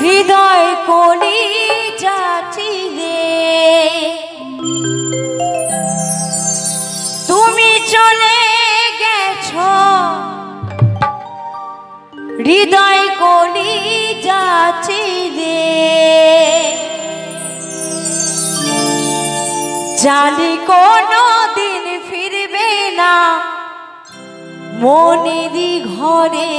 হৃদয় কলি যাচিলে তুমি চলে হৃদয় জানি কোনো মনেদি ঘরে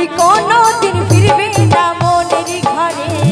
তুমি কোনো দিন ফিরবে না মনের ঘরে।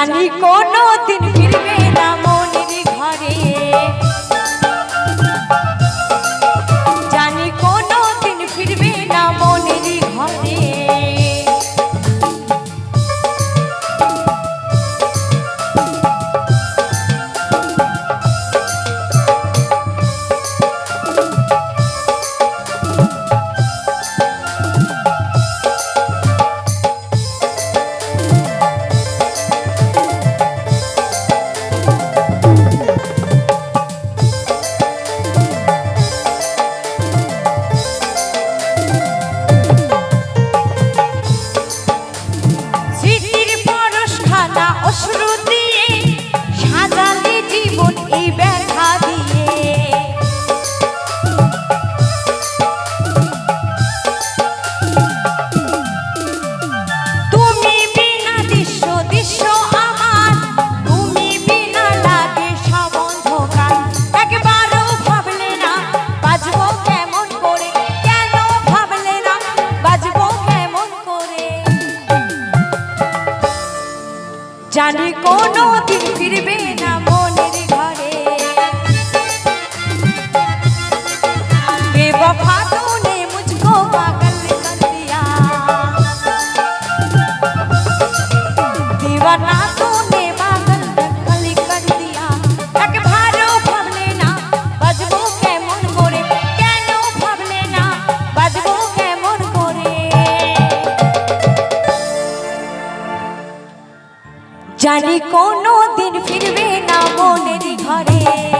জানি কোনো দিন জানি কোনো দিন ফিরবে না জানি কোনো দিন ফিরবে না মনের ঘরে।